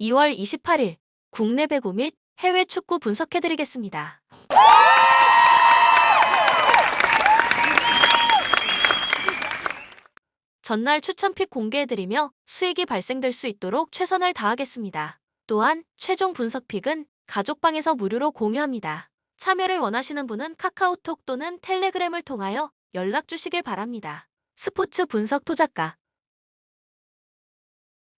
2월 28일 국내 배구 및 해외 축구 분석해드리겠습니다. 전날 추천픽 공개해드리며 수익이 발생될 수 있도록 최선을 다하겠습니다. 또한 최종 분석픽은 가족방에서 무료로 공유합니다. 참여를 원하시는 분은 카카오톡 또는 텔레그램을 통하여 연락 주시길 바랍니다. 스포츠 분석 토작가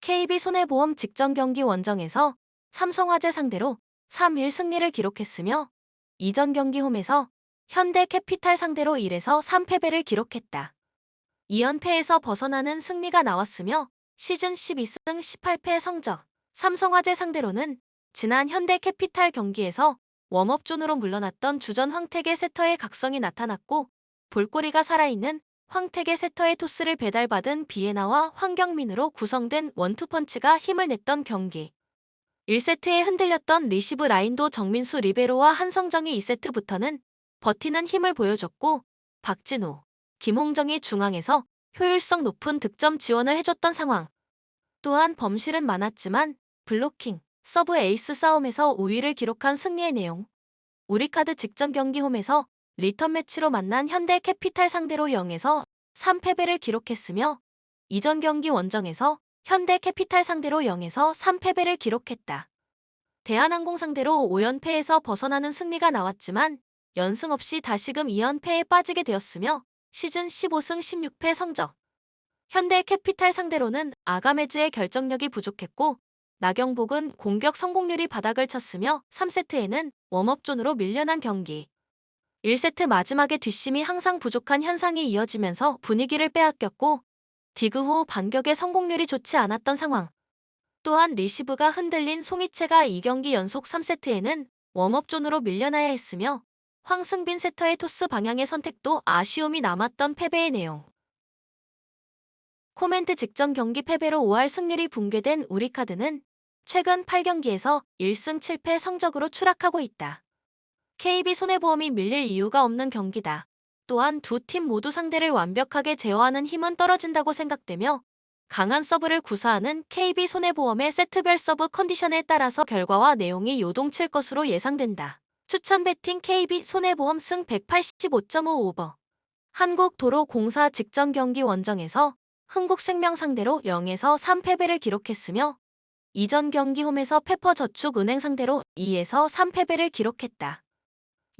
KB손해보험 직전 경기 원정에서 삼성화재 상대로 3일 승리를 기록했으며 이전 경기 홈에서 현대캐피탈 상대로 1에서 3패배를 기록했다. 2연패에서 벗어나는 승리가 나왔으며 시즌 12승 18패 성적 삼성화재 상대로는 지난 현대캐피탈 경기에서 웜업존으로 물러났던 주전 황택의 세터의 각성이 나타났고 볼거리가 살아있는 황택의 세터의 토스를 배달받은 비에나와 황경민으로 구성된 원투펀치가 힘을 냈던 경기. 1세트에 흔들렸던 리시브 라인도 정민수 리베로와 한성정이 2세트부터는 버티는 힘을 보여줬고 박진우, 김홍정이 중앙에서 효율성 높은 득점 지원을 해줬던 상황. 또한 범실은 많았지만 블로킹, 서브 에이스 싸움에서 우위를 기록한 승리의 내용. 우리카드 직전 경기 홈에서 리턴 매치로 만난 현대 캐피탈 상대로 0에서 3패배를 기록했으며 이전 경기 원정에서 현대 캐피탈 상대로 0에서 3패배를 기록했다. 대한항공 상대로 5연패에서 벗어나는 승리가 나왔지만 연승 없이 다시금 2연패에 빠지게 되었으며 시즌 15승 16패 성적. 현대 캐피탈 상대로는 아가메즈의 결정력이 부족했고 나경복은 공격 성공률이 바닥을 쳤으며 3세트에는 웜업존으로 밀려난 경기. 1세트 마지막에 뒷심이 항상 부족한 현상이 이어지면서 분위기를 빼앗겼고 디그 후 반격의 성공률이 좋지 않았던 상황. 또한 리시브가 흔들린 송이채가 2경기 연속 3세트에는 웜업존으로 밀려나야 했으며 황승빈 세터의 토스 방향의 선택도 아쉬움이 남았던 패배의 내용. 코멘트 직전 경기 패배로 5할 승률이 붕괴된 우리카드는 최근 8경기에서 1승 7패 성적으로 추락하고 있다. KB 손해보험이 밀릴 이유가 없는 경기다. 또한 두 팀 모두 상대를 완벽하게 제어하는 힘은 떨어진다고 생각되며 강한 서브를 구사하는 KB 손해보험의 세트별 서브 컨디션에 따라서 결과와 내용이 요동칠 것으로 예상된다. 추천 배팅 KB 손해보험 승 185.5 오버. 한국도로공사 직전 경기 원정에서 흥국생명 상대로 0에서 3패배를 기록했으며 이전 경기 홈에서 페퍼저축은행 상대로 2에서 3패배를 기록했다.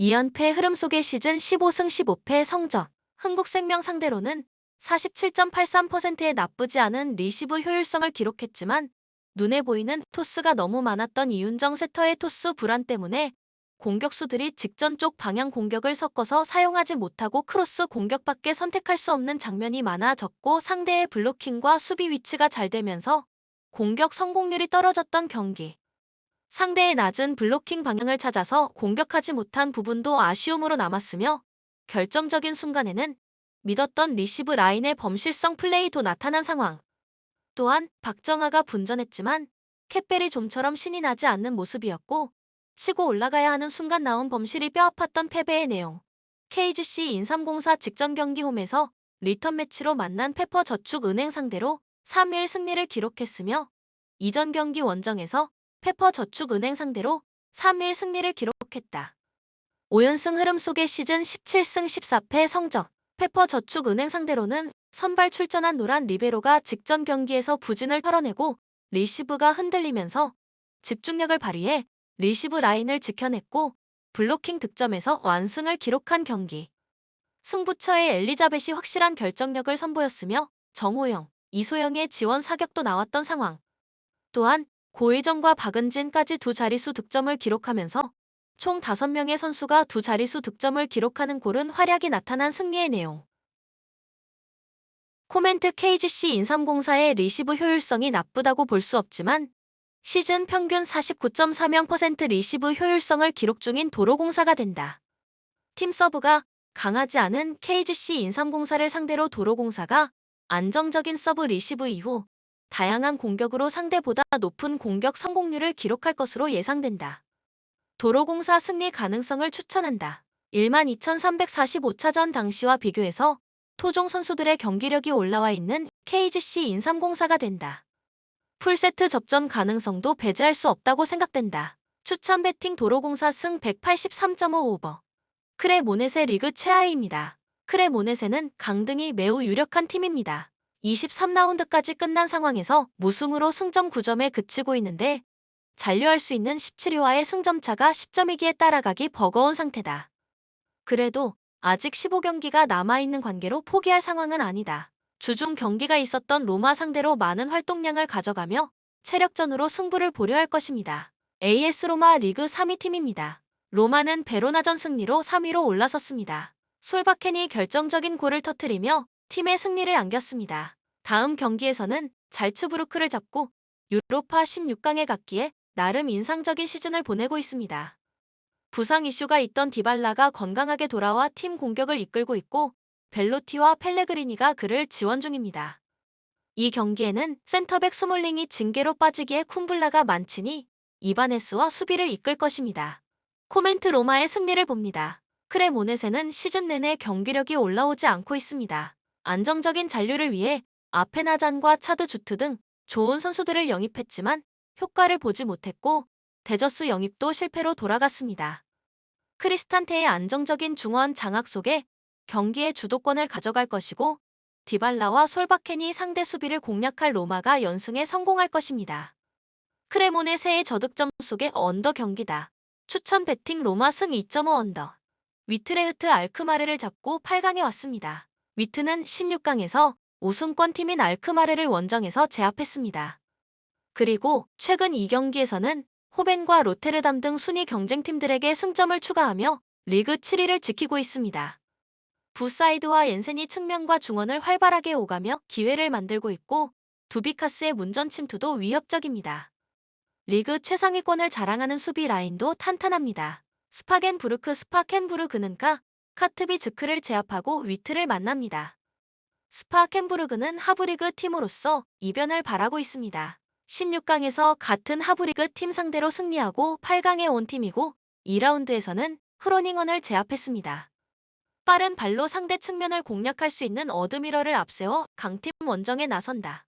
2연패 흐름 속의 시즌 15승 15패 성적, 흥국생명 상대로는 47.83%의 나쁘지 않은 리시브 효율성을 기록했지만 눈에 보이는 토스가 너무 많았던 이윤정 세터의 토스 불안 때문에 공격수들이 직전 쪽 방향 공격을 섞어서 사용하지 못하고 크로스 공격밖에 선택할 수 없는 장면이 많아졌고 상대의 블로킹과 수비 위치가 잘 되면서 공격 성공률이 떨어졌던 경기. 상대의 낮은 블로킹 방향을 찾아서 공격하지 못한 부분도 아쉬움으로 남았으며 결정적인 순간에는 믿었던 리시브 라인의 범실성 플레이도 나타난 상황. 또한 박정아가 분전했지만 캣벨이 좀처럼 신이 나지 않는 모습이었고 치고 올라가야 하는 순간 나온 범실이 뼈아팠던 패배의 내용. KGC 인삼공사 직전 경기 홈에서 리턴 매치로 만난 페퍼 저축은행 상대로 3일 승리를 기록했으며 이전 경기 원정에서 페퍼 저축은행 상대로 3일 승리를 기록했다. 5연승 흐름 속의 시즌 17승 14패 성적 페퍼 저축은행 상대로는 선발 출전한 노란 리베로가 직전 경기에서 부진을 털어내고 리시브가 흔들리면서 집중력을 발휘해 리시브 라인을 지켜냈고 블로킹 득점에서 완승을 기록한 경기. 승부처의 엘리자벳이 확실한 결정력을 선보였으며 정호영, 이소영의 지원 사격도 나왔던 상황. 또한 고혜정과 박은진까지 두 자릿수 득점을 기록하면서 총 5명의 선수가 두 자릿수 득점을 기록하는 골은 활약이 나타난 승리의 내용. 코멘트 KGC 인삼공사의 리시브 효율성이 나쁘다고 볼 수 없지만 시즌 평균 49.3% 리시브 효율성을 기록 중인 도로공사가 된다. 팀 서브가 강하지 않은 KGC 인삼공사를 상대로 도로공사가 안정적인 서브 리시브 이후 다양한 공격으로 상대보다 높은 공격 성공률을 기록할 것으로 예상된다. 도로공사 승리 가능성을 추천한다. 12,345차전 당시와 비교해서 토종 선수들의 경기력이 올라와 있는 KGC 인삼공사가 된다. 풀세트 접전 가능성도 배제할 수 없다고 생각된다. 추천 배팅 도로공사 승 183.5 오버. 크레모넷의 리그 최하위입니다. 크레모넷에는 강등이 매우 유력한 팀입니다. 23라운드까지 끝난 상황에서 무승으로 승점 9점에 그치고 있는데 잔류할 수 있는 17위와의 승점차가 10점이기에 따라가기 버거운 상태다. 그래도 아직 15경기가 남아있는 관계로 포기할 상황은 아니다. 주중 경기가 있었던 로마 상대로 많은 활동량을 가져가며 체력전으로 승부를 보려 할 것입니다. AS 로마 리그 3위 팀입니다. 로마는 베로나전 승리로 3위로 올라섰습니다. 솔바켄이 결정적인 골을 터뜨리며 팀의 승리를 안겼습니다. 다음 경기에서는 잘츠부르크를 잡고 유로파 16강에 갔기에 나름 인상적인 시즌을 보내고 있습니다. 부상 이슈가 있던 디발라가 건강하게 돌아와 팀 공격을 이끌고 있고 벨로티와 펠레그리니가 그를 지원 중입니다. 이 경기에는 센터백 스몰링이 징계로 빠지기에 쿰블라가 만치니 이바네스와 수비를 이끌 것입니다. 코멘트 로마의 승리를 봅니다. 크레모넷에는 시즌 내내 경기력이 올라오지 않고 있습니다. 안정적인 잔류를 위해 아페나잔과 차드 주트 등 좋은 선수들을 영입했지만 효과를 보지 못했고 데저스 영입도 실패로 돌아갔습니다. 크리스탄테의 안정적인 중원 장악 속에 경기의 주도권을 가져갈 것이고 디발라와 솔바켄이 상대 수비를 공략할 로마가 연승에 성공할 것입니다. 크레모네세의 저득점 속의 언더 경기다. 추천 배팅 로마 승 2.5 언더. 위트레흐트 알크마르를 잡고 8강에 왔습니다. 위트는 16강에서 우승권 팀인 알크마르를 원정에서 제압했습니다. 그리고 최근 2경기에서는 호벤과 로테르담 등 순위 경쟁팀들에게 승점을 추가하며 리그 7위를 지키고 있습니다. 부사이드와 옌센이 측면과 중원을 활발하게 오가며 기회를 만들고 있고 두비카스의 문전 침투도 위협적입니다. 리그 최상위권을 자랑하는 수비 라인도 탄탄합니다. 스파겐부르크 스파켄부르그는가 카트비 즈크를 제압하고 위트를 만납니다. 스파켄부르그는 하브리그 팀으로서 이변을 바라고 있습니다. 16강에서 같은 하브리그 팀 상대로 승리하고 8강에 온 팀이고 2라운드에서는 흐로닝언을 제압했습니다. 빠른 발로 상대 측면을 공략할 수 있는 어드미러를 앞세워 강팀 원정에 나선다.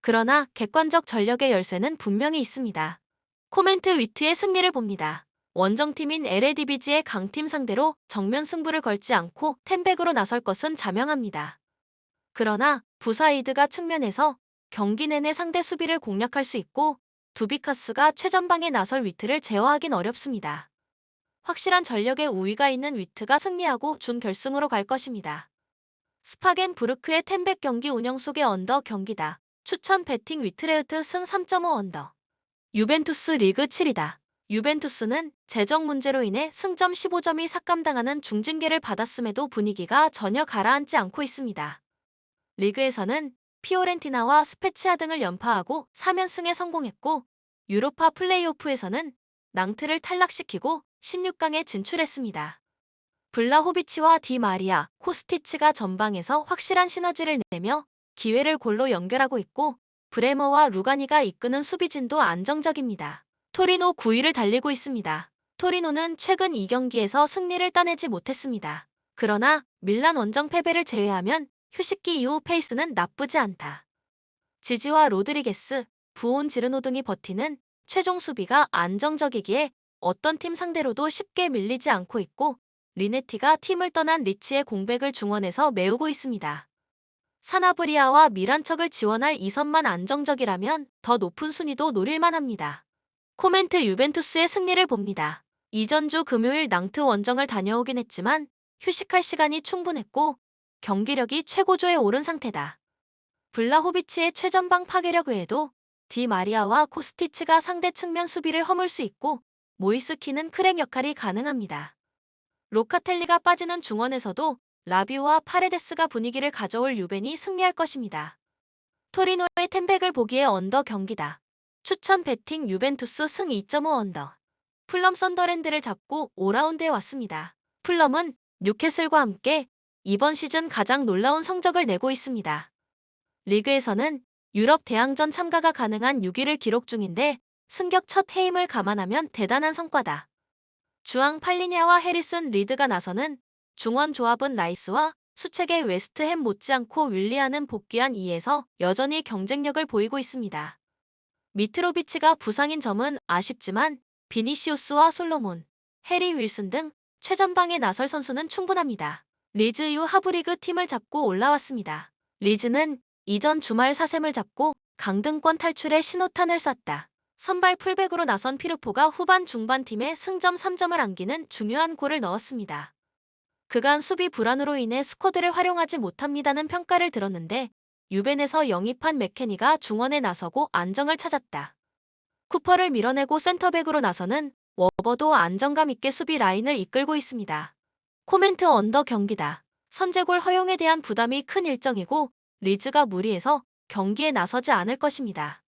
그러나 객관적 전력의 열쇠는 분명히 있습니다. 코멘트 위트의 승리를 봅니다. 원정팀인 LADBG의 강팀 상대로 정면 승부를 걸지 않고 템백으로 나설 것은 자명합니다. 그러나 부사이드가 측면에서 경기 내내 상대 수비를 공략할 수 있고 두비카스가 최전방에 나설 위트를 제어하긴 어렵습니다. 확실한 전력의 우위가 있는 위트가 승리하고 준결승으로 갈 것입니다. 스파겐 부르크의 템백 경기 운영 속의 언더 경기다. 추천 배팅 위트레흐트 승 3.5 언더. 유벤투스 리그 7이다. 유벤투스는 재정 문제로 인해 승점 15점이 삭감당하는 중징계를 받았음에도 분위기가 전혀 가라앉지 않고 있습니다. 리그에서는 피오렌티나와 스페치아 등을 연파하고 3연승에 성공했고 유로파 플레이오프에서는 낭트를 탈락시키고 16강에 진출했습니다. 블라호비치와 디마리아, 코스티치가 전방에서 확실한 시너지를 내며 기회를 골로 연결하고 있고 브레머와 루가니가 이끄는 수비진도 안정적입니다. 토리노 9위를 달리고 있습니다. 토리노는 최근 2경기에서 승리를 따내지 못했습니다. 그러나 밀란 원정 패배를 제외하면 휴식기 이후 페이스는 나쁘지 않다. 지지와 로드리게스, 부온 지르노 등이 버티는 최종 수비가 안정적이기에 어떤 팀 상대로도 쉽게 밀리지 않고 있고 리네티가 팀을 떠난 리치의 공백을 중원에서 메우고 있습니다. 사나브리아와 미란척을 지원할 이선만 안정적이라면 더 높은 순위도 노릴만 합니다. 코멘트 유벤투스의 승리를 봅니다. 이전 주 금요일 낭트 원정을 다녀오긴 했지만 휴식할 시간이 충분했고 경기력이 최고조에 오른 상태다. 블라호비치의 최전방 파괴력 외에도 디 마리아와 코스티치가 상대 측면 수비를 허물 수 있고 모이스키는 크랙 역할이 가능합니다. 로카텔리가 빠지는 중원에서도 라비오와 파레데스가 분위기를 가져올 유벤이 승리할 것입니다. 토리노의 템백을 보기에 언더 경기다. 추천 배팅 유벤투스 승 2.5 언더. 풀럼 썬더랜드를 잡고 5라운드에 왔습니다. 풀럼은 뉴캐슬과 함께 이번 시즌 가장 놀라운 성적을 내고 있습니다. 리그에서는 유럽 대항전 참가가 가능한 6위를 기록 중인데 승격 첫 해임을 감안하면 대단한 성과다. 주앙 팔리냐와 해리슨 리드가 나서는 중원 조합은 라이스와 수책의 웨스트햄 못지않고 윌리안은 복귀한 2에서 여전히 경쟁력을 보이고 있습니다. 미트로비치가 부상인 점은 아쉽지만 비니시우스와 솔로몬, 해리 윌슨 등 최전방에 나설 선수는 충분합니다. 리즈 이후 하브리그 팀을 잡고 올라왔습니다. 리즈는 이전 주말 사셈을 잡고 강등권 탈출에 신호탄을 쐈다. 선발 풀백으로 나선 피르포가 후반 중반 팀에 승점 3점을 안기는 중요한 골을 넣었습니다. 그간 수비 불안으로 인해 스쿼드를 활용하지 못합니다는 평가를 들었는데 유벤에서 영입한 맥케니가 중원에 나서고 안정을 찾았다. 쿠퍼를 밀어내고 센터백으로 나서는 워버도 안정감 있게 수비 라인을 이끌고 있습니다. 코멘트 언더 경기다. 선제골 허용에 대한 부담이 큰 일정이고 리즈가 무리해서 경기에 나서지 않을 것입니다.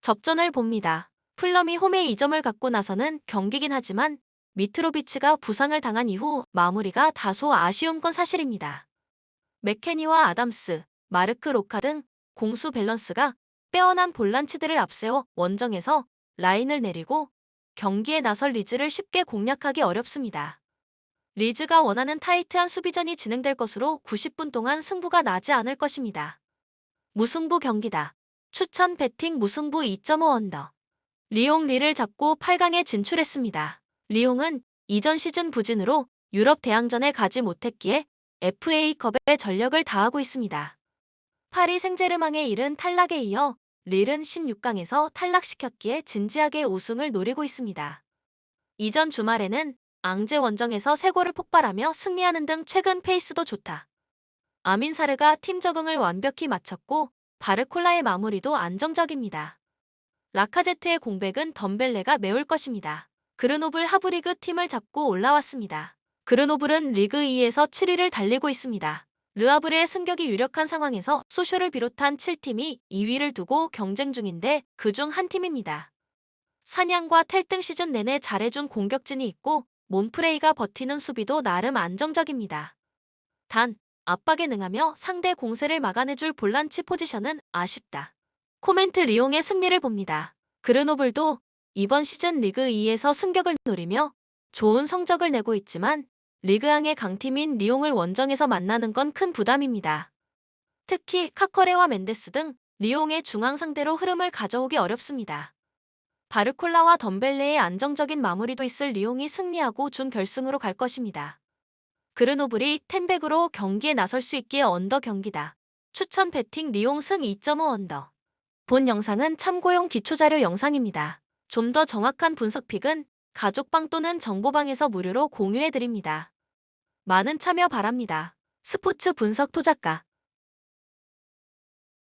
접전을 봅니다. 풀럼이 홈에 2점을 갖고 나서는 경기긴 하지만 미트로비치가 부상을 당한 이후 마무리가 다소 아쉬운 건 사실입니다. 맥케니와 아담스, 마르크 로카 등 공수 밸런스가 빼어난 볼란치들을 앞세워 원정에서 라인을 내리고 경기에 나설 리즈를 쉽게 공략하기 어렵습니다. 리즈가 원하는 타이트한 수비전이 진행될 것으로 90분 동안 승부가 나지 않을 것입니다. 무승부 경기다. 추천 배팅 무승부 2.5 언더. 리옹 리를 잡고 8강에 진출했습니다. 리옹은 이전 시즌 부진으로 유럽 대항전에 가지 못했기에 FA컵에 전력을 다하고 있습니다. 파리 생제르맹에 이른 탈락에 이어 릴은 16강에서 탈락시켰기에 진지하게 우승을 노리고 있습니다. 이전 주말에는 앙제 원정에서 3골을 폭발하며 승리하는 등 최근 페이스도 좋다. 아민사르가 팀 적응을 완벽히 마쳤고 바르콜라의 마무리도 안정적입니다. 라카제트의 공백은 덤벨레가 메울 것입니다. 그르노블 하브리그 팀을 잡고 올라왔습니다. 그르노블은 리그 2에서 7위를 달리고 있습니다. 르아브레의 승격이 유력한 상황에서 소쇼를 비롯한 7팀이 2위를 두고 경쟁 중인데 그 중 한 팀입니다. 사냥과 텔등 시즌 내내 잘해준 공격진이 있고 몬프레이가 버티는 수비도 나름 안정적입니다. 단, 압박에 능하며 상대 공세를 막아내줄 볼란치 포지션은 아쉽다. 코멘트 리옹의 승리를 봅니다. 그르노블도 이번 시즌 리그 2에서 승격을 노리며 좋은 성적을 내고 있지만 리그앙의 강팀인 리옹을 원정에서 만나는 건 큰 부담입니다. 특히 카커레와 멘데스 등 리옹의 중앙 상대로 흐름을 가져오기 어렵습니다. 바르콜라와 덤벨레의 안정적인 마무리도 있을 리옹이 승리하고 준결승으로 갈 것입니다. 그르노블이 텐백으로 경기에 나설 수 있기에 언더 경기다. 추천 배팅 리옹 승 2.5 언더. 본 영상은 참고용 기초자료 영상입니다. 좀 더 정확한 분석픽은 가족방 또는 정보방에서 무료로 공유해드립니다. 많은 참여 바랍니다. 스포츠 분석 토작가